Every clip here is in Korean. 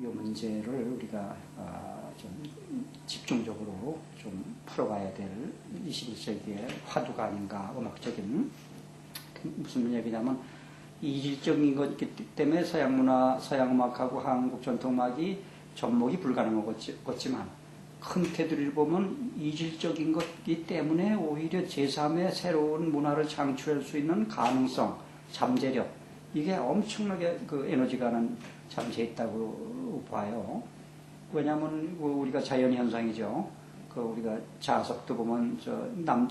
이 문제를 우리가 아, 좀 집중적으로 좀 풀어봐야 될 21세기의 화두가 아닌가 음악적인 그 무슨 얘기냐면 이질적인 것이기 때문에 서양 문화, 서양 음악하고 한국 전통 음악이 접목이 불가능한 것지만 큰 테두리를 보면 이질적인 것이기 때문에 오히려 제3의 새로운 문화를 창출할 수 있는 가능성, 잠재력 이게 엄청나게 그 에너지가 는 잠재 있다고 봐요. 왜냐하면 그 우리가 자연 현상이죠. 그 우리가 자석도 보면 저남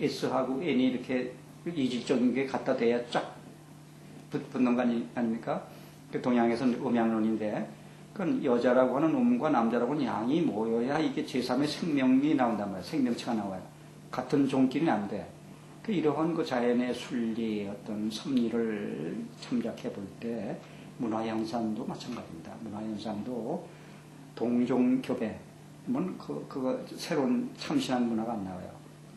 S하고 N이 이렇게 이질적인 게 갖다 대야 쫙 붙, 붙는 거 아니, 아닙니까? 그 동양에서는 음양론인데, 그건 여자라고 하는 음과 남자라고 하는 양이 모여야 이게 제3의 생명이 나온단 말이에요. 생명체가 나와요. 같은 종끼리는 안 돼. 그 이러한 그 자연의 순리, 어떤 섭리를 참작해 볼 때, 문화 현상도 마찬가지입니다. 문화 현상도 동종교배, 그, 그거 새로운 참신한 문화가 안 나와요.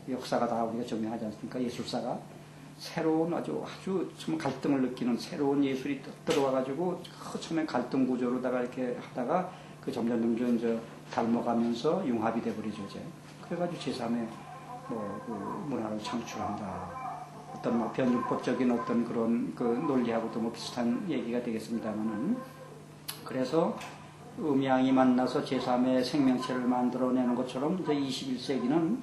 그 역사가 다 우리가 증명하지 않습니까? 예술사가. 새로운 아주 아주 좀 갈등을 느끼는 새로운 예술이 들어와가지고 그 처음에 갈등 구조로다가 이렇게 하다가 그 점점 점점 이제 닮아가면서 융합이 돼버리죠 이제 그래가지고 제3의 뭐 그 문화를 창출한다. 어떤 뭐 변증법적인 어떤 그런 그 논리하고도 뭐 비슷한 얘기가 되겠습니다만은 그래서 음양이 만나서 제3의 생명체를 만들어내는 것처럼 이제 21세기는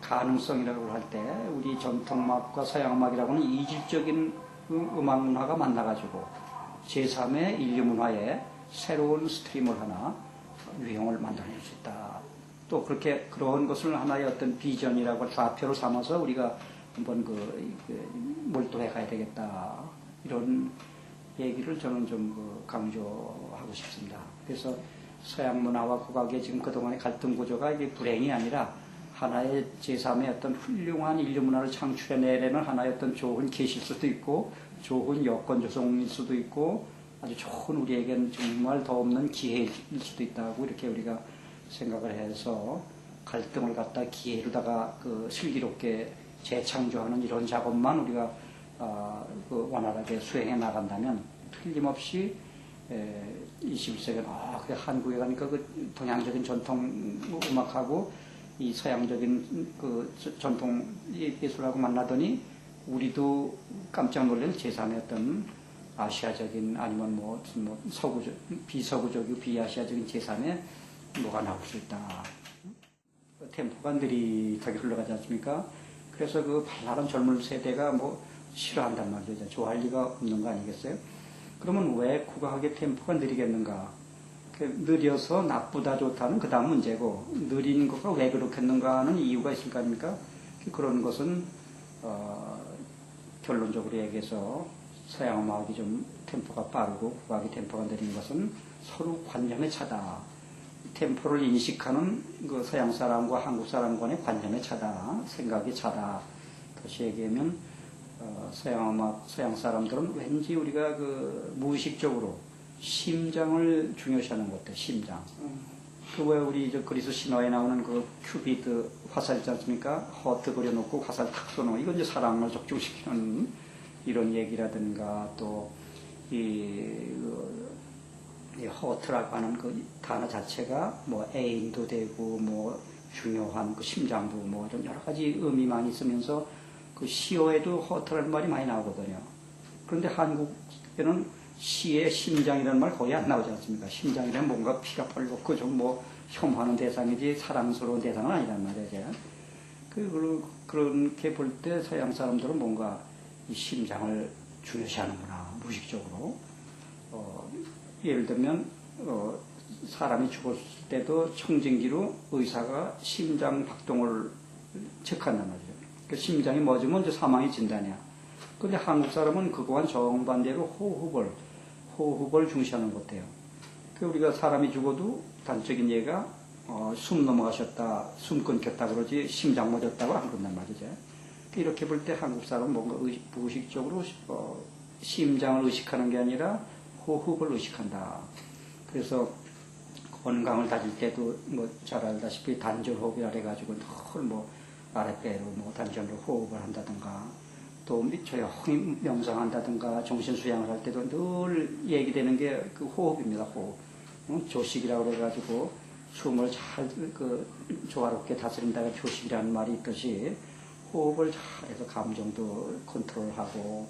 가능성이라고 할 때 우리 전통음악과 서양음악이라고는 이질적인 음악 문화가 만나가지고 제3의 인류 문화에 새로운 스트림을 하나 유형을 만들어낼 수 있다. 또 그렇게 그런 것을 하나의 어떤 비전이라고 좌표로 삼아서 우리가 한번 그, 그 몰두해 가야 되겠다. 이런 얘기를 저는 좀 그 강조하고 싶습니다. 그래서 서양 문화와 국악의 지금 그동안의 갈등 구조가 이게 불행이 아니라 하나의 제3의 어떤 훌륭한 인류 문화를 창출해내려는 하나의 어떤 좋은 계시일 수도 있고 좋은 여건 조성일 수도 있고 아주 좋은 우리에게는 정말 더 없는 기회일 수도 있다고 이렇게 우리가 생각을 해서 갈등을 갖다 기회로다가 그 슬기롭게 재창조하는 이런 작업만 우리가 어, 그 원활하게 수행해 나간다면 틀림없이 에, 21세기는 아, 그 한국에 가니까 그 동양적인 전통 음악하고 이 서양적인 그 전통 예술하고 만나더니 우리도 깜짝 제3의 어떤 아시아적인 아니면 뭐, 뭐 서구적, 비서구적이고 비아시아적인 제3의 뭐가 나올 수 있다. 템포가 느릿하게 흘러가지 않습니까? 그래서 그 발랄한 젊은 세대가 뭐 싫어한단 말이죠. 좋아할 리가 없는 거 아니겠어요? 그러면 왜 국악의 템포가 느리겠는가? 그 느려서 나쁘다 좋다는 그 다음 문제고 느린 거가 왜 그렇겠는가 하는 이유가 있을 거 아닙니까? 그런 것은 어, 결론적으로 얘기해서 서양 음악이 좀 템포가 빠르고 국악이 tem포가 느린 것은 서로 관념의 차다. 템포를 인식하는 그 서양 사람과 한국 사람 간의 관념의 차다. 생각이 차다. 다시 얘기하면 어, 서양 음악, 서양 사람들은 왠지 우리가 그 무의식적으로 심장을 중요시하는 것 같아요. 심장. 그 왜 우리 저 그리스 신화에 나오는 그 큐비드 화살 있지 않습니까? 허트 그려놓고 화살 탁 쏘는 거. 이건 이제 사랑을 적중시키는 이런 얘기라든가 또 이 그, 이 허트라고 하는 그 단어 자체가 뭐 애인도 되고 뭐 중요한 그 심장부 뭐 이런 여러 가지 의미 많이 있으면서 그 시어에도 허트라는 말이 많이 나오거든요. 그런데 한국에는 시의 심장이라는 말 거의 안 나오지 않습니까? 심장이란 뭔가 피가 펄겋고 좀 뭐 혐오하는 대상이지 사랑스러운 대상은 아니란 말이죠. 그, 그렇게 볼 때 서양 사람들은 뭔가 이 심장을 중요시하는구나, 무의식적으로. 어, 예를 들면, 어, 사람이 죽었을 때도 청진기로 의사가 심장 박동을 체크한단 말이죠. 그 심장이 멎으면 이제 사망이 진단이야. 근데 한국 사람은 그거와 정반대로 호흡을 호흡을 중시하는 것 같아요. 그 우리가 사람이 죽어도 단적인 예가 어, 숨 넘어가셨다, 숨 끊겼다 그러지 심장 멎었다고 안 그런단 말이죠. 이렇게 볼 때 한국 사람은 뭔가 의식, 무의식적으로 어, 심장을 의식하는 게 아니라 호흡을 의식한다. 그래서 건강을 다질 때도 뭐 잘 알다시피 단전 호흡이라 해가지고 늘뭐 아랫배로 뭐 단전으로 호흡을 한다든가 또 조용히 명상한다든가 정신 수양을 할 때도 늘 얘기되는 게 그 호흡입니다. 호흡. 응? 조식이라고 그래가지고 숨을 잘 그 조화롭게 다스린다가 조식이라는 말이 있듯이 호흡을 잘해서 감정도 컨트롤하고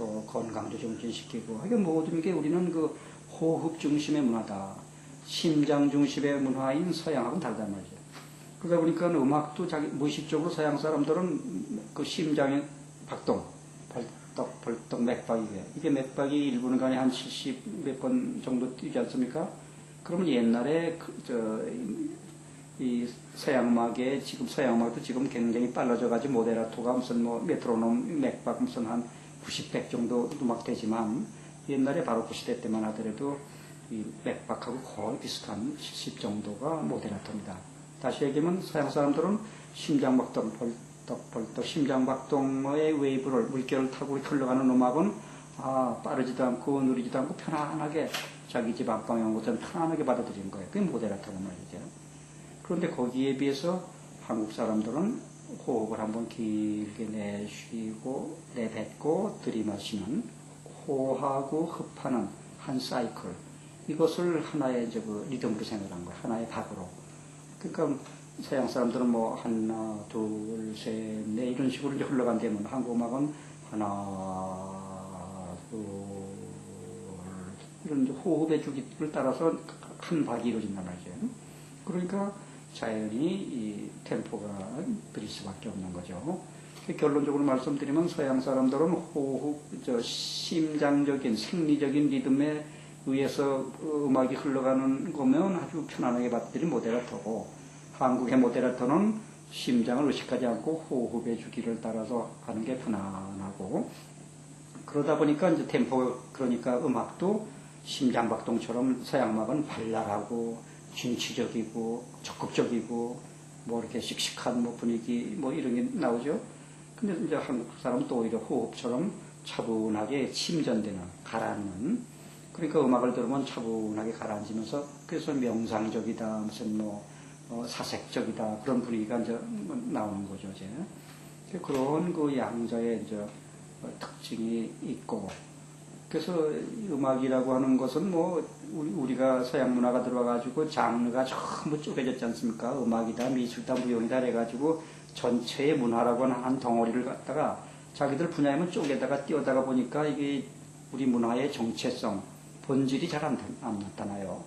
또 건강도 정진시키고 이게 모든 게 우리는 그 호흡 중심의 문화다. 심장 중심의 문화인 서양하고는 다르단 말이죠. 그러다 보니까 음악도 자기 무의식적으로 서양 사람들은 그 심장의 박동, 벌떡, 벌떡 맥박이 이게 맥박이 1분간에 한 70 몇 번 정도 뛰지 않습니까? 그러면 옛날에 그, 저, 이 서양 음악에 지금 서양 음악도 지금 굉장히 빨라져가지고 모데라토가 무슨 뭐 메트로놈 맥박 무슨 한 90, 100 정도 음악 되지만 옛날에 바로크 시대 때만 하더라도 이 맥박하고 거의 비슷한 70 정도가 모데라토입니다. 다시 얘기하면 서양 사람들은 심장박동, 벌떡 벌떡 심장박동의 웨이브를 물결을 타고 흘러가는 음악은 아 빠르지도 않고 느리지도 않고 편안하게 자기 집 안방에 온 것처럼 편안하게 받아들이는 거예요. 그게 모데라토란 말이죠. 그런데 거기에 비해서 한국 사람들은 호흡을 한번 길게 내쉬고 내뱉고 들이마시는 호하고 흡하는 한 사이클 이것을 하나의 이제 그 리듬으로 생각한 거예요. 하나의 박으로. 그러니까 서양 사람들은 뭐 하나, 둘, 셋, 넷 이런 식으로 이제 흘러간다면 한국 음악은 하나, 둘 이런 호흡의 주기를 따라서 한 박이 이루어진단 말이죠. 그러니까 자연히 이 템포가 느릴 수밖에 없는 거죠. 결론적으로 말씀드리면 서양 사람들은 호흡, 저 심장적인 생리적인 리듬에 의해서 음악이 흘러가는 거면 아주 편안하게 받들이 모데라토고 한국의 모데라토는 심장을 의식하지 않고 호흡의 주기를 따라서 하는 게 편안하고 그러다 보니까 이제 템포 그러니까 음악도 심장박동처럼 서양 음악은 발랄하고 진취적이고 적극적이고 뭐 이렇게 씩씩한 뭐 분위기 뭐 이런 게 나오죠. 근데 이제 한국 사람은 또 오히려 호흡처럼 차분하게 침전되는 가라앉는 그러니까 음악을 들으면 차분하게 가라앉으면서 그래서 명상적이다 무슨 뭐 어, 사색적이다 그런 분위기가 이제 나오는 거죠 이제 그런 그 양자의 이제 특징이 있고 그래서 음악이라고 하는 것은 뭐 우리, 가 서양 문화가 들어와가지고 장르가 전부 쪼개졌지 않습니까? 음악이다, 미술이다, 무용이다 해가지고 전체의 문화라고 하는 한 덩어리를 갖다가 자기들 분야에만 쪼개다가 띄어다가 보니까 이게 우리 문화의 정체성, 본질이 잘 안 나타나요.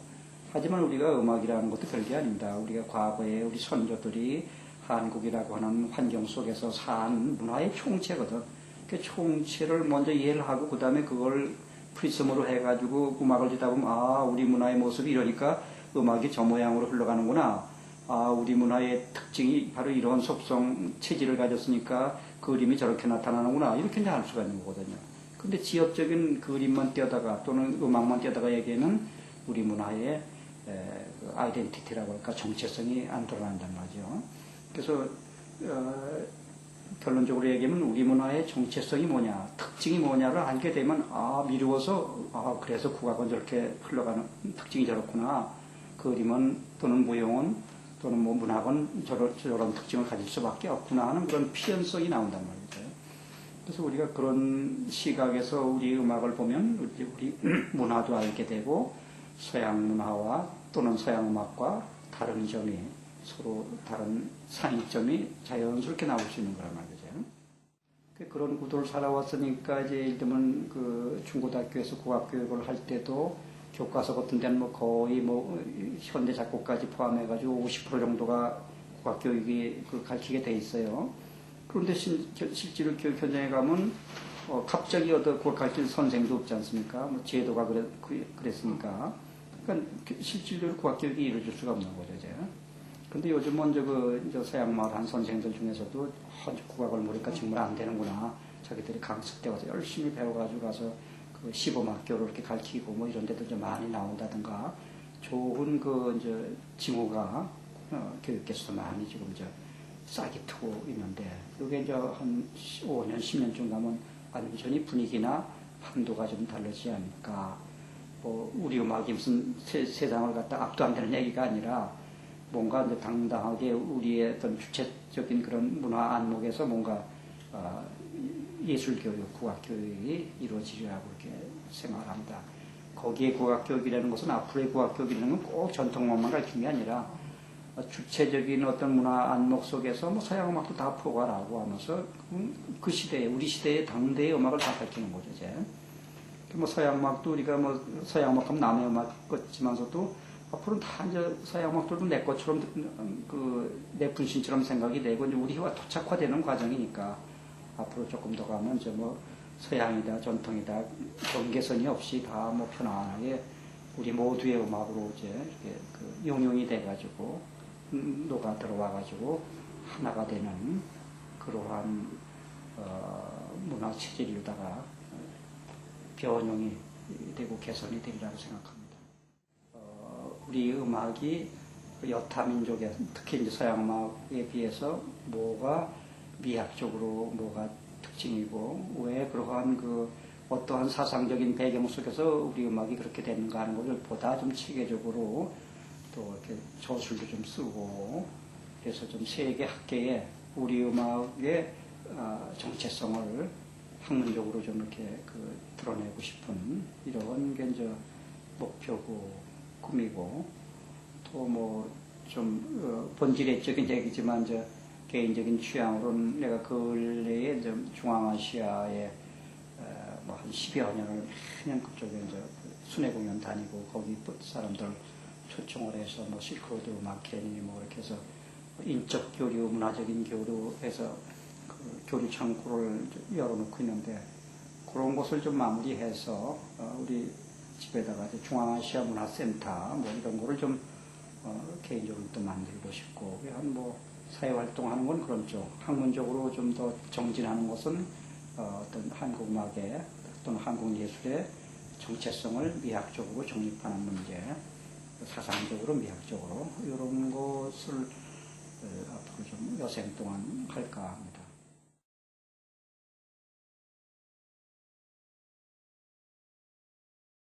하지만 우리가 음악이라는 것도 별게 아닙니다. 우리가 과거에 우리 선조들이 한국이라고 하는 환경 속에서 산 문화의 총체거든. 그 총체를 먼저 이해를 하고 그 다음에 그걸 프리즘으로 해가지고 음악을 듣다 보면 아 우리 문화의 모습이 이러니까 음악이 저 모양으로 흘러가는구나. 아 우리 문화의 특징이 바로 이런 속성 체질을 가졌으니까 그림이 저렇게 나타나는구나 이렇게 이제 알 수가 있는 거거든요. 근데 지역적인 그림만 띄어다가 또는 음악만 띄어다가 얘기하면 우리 문화의 에, 그 아이덴티티라고 할까 정체성이 안 드러난단 말이죠. 그래서 어, 결론적으로 얘기하면 우리 문화의 정체성이 뭐냐, 특징이 뭐냐를 알게 되면 아 미루어서 아 그래서 국악은 저렇게 흘러가는 특징이 저렇구나. 그림은 또는 무용은 또는 뭐 문학은 저런, 저런 특징을 가질 수밖에 없구나 하는 그런 피연성이 나온단 말이죠. 그래서 우리가 그런 시각에서 우리 음악을 보면 우리, 우리 문화도 알게 되고 서양 문화와 또는 서양 음악과 다른 점이 서로 다른 상이점이 자연스럽게 나올 수 있는 거란 말이죠. 그 그런 구도를 살아왔으니까 이제 예를 들면 그 중고등학교에서 국악교육을 할 때도 교과서 같은 데는 뭐 거의 뭐 현대 작곡까지 포함해가지고 50% 정도가 국악교육이 그 가르치게 돼 있어요. 그런데 실, 실제로 교육 현장에 가면 어, 갑자기 어떤 국악 가르치는 선생도 없지 않습니까? 뭐 제도가 그래, 그랬으니까. 그러니까 실질적으로 국악교육이 이루어질 수가 없는 거죠, 이제. 근데 요즘은 이제 그 이제 서양 마을 한 선생들 중에서도 국악을 모르니까 정말 안 되는구나. 자기들이 강습 때 가서 열심히 배워가지고 가서 그 시범학교로 이렇게 가르치고 뭐 이런 데도 좀 많이 나온다든가 좋은 그 이제 징후가 어, 교육계에서도 많이 지금 이제 싹이 트고 있는데 이게 이제 한 5년, 10년쯤 가면 완전히 분위기나 판도가 좀 달라지지 않을까. 뭐 우리 음악이 무슨 세, 세상을 갖다 압도한다는 얘기가 아니라 뭔가 이제 당당하게 우리의 어떤 주체적인 그런 문화 안목에서 뭔가 어, 예술교육, 국악교육이 이루어지리라고 그렇게 생각을 합니다. 거기에 국악교육이라는 것은 앞으로의 국악교육이라는 건 꼭 전통음악만 가르치는 게 아니라 주체적인 어떤 문화 안목 속에서 뭐 서양 음악도 다 포괄하고 하면서 음, 그 시대에 우리 시대의 당대의 음악을 다 가르치는 거죠 이제. 뭐 서양 음악도 우리가 뭐 서양 음악 하면 남의 음악 같지만서도 앞으로는 다 이제 서양 음악들도 내 것처럼 그 내 분신처럼 생각이 되고 이제 우리와 토착화되는 과정이니까 앞으로 조금 더 가면 이제 뭐 서양이다 전통이다 경계선이 없이 다 뭐 편안하게 우리 모두의 음악으로 이제 이렇게 그 용용이 돼가지고 음, 녹아 들어와가지고 하나가 되는 그러한 어, 문화 체질로다가 변형이 되고 개선이 되리라고 생각합니다. 어, 우리 음악이 그 여타 민족의 특히 이제 서양 음악에 비해서 뭐가 미학적으로 뭐가 특징이고 왜 그러한 그 어떠한 사상적인 배경 속에서 우리 음악이 그렇게 되는가 하는 것을 보다 좀 체계적으로 또 이렇게 저술도 좀 쓰고 그래서 좀 세계 학계에 우리 음악의 아, 정체성을 학문적으로 좀 이렇게 그 드러내고 싶은 이런 게 이제 목표고 꿈이고 또 뭐좀 어, 본질의적인 얘기지만 이제 개인적인 취향으로는 내가 근래에 이제 중앙아시아에 뭐한 10여 년을 매년 그쪽에 이제 순회 공연 다니고 거기 사람들 초청을 해서 뭐 실크로드 마켓이 뭐 이렇게 해서 인적 교류, 문화적인 교류해서 그 교류 창구를 열어놓고 있는데 그런 것을 좀 마무리해서 어, 우리 집에다가 중앙아시아 문화센터 뭐 이런 거를 좀 어, 개인적으로 또 만들고 싶고 한뭐 사회활동하는 건 그런 쪽 학문적으로 좀 더 정진하는 것은 어, 어떤 한국음악의 또는 한국예술의 정체성을 미학적으로 정립하는 문제 사상적으로 미학적으로 이런 것을 어, 앞으로 좀 여생 동안 할까 합니다.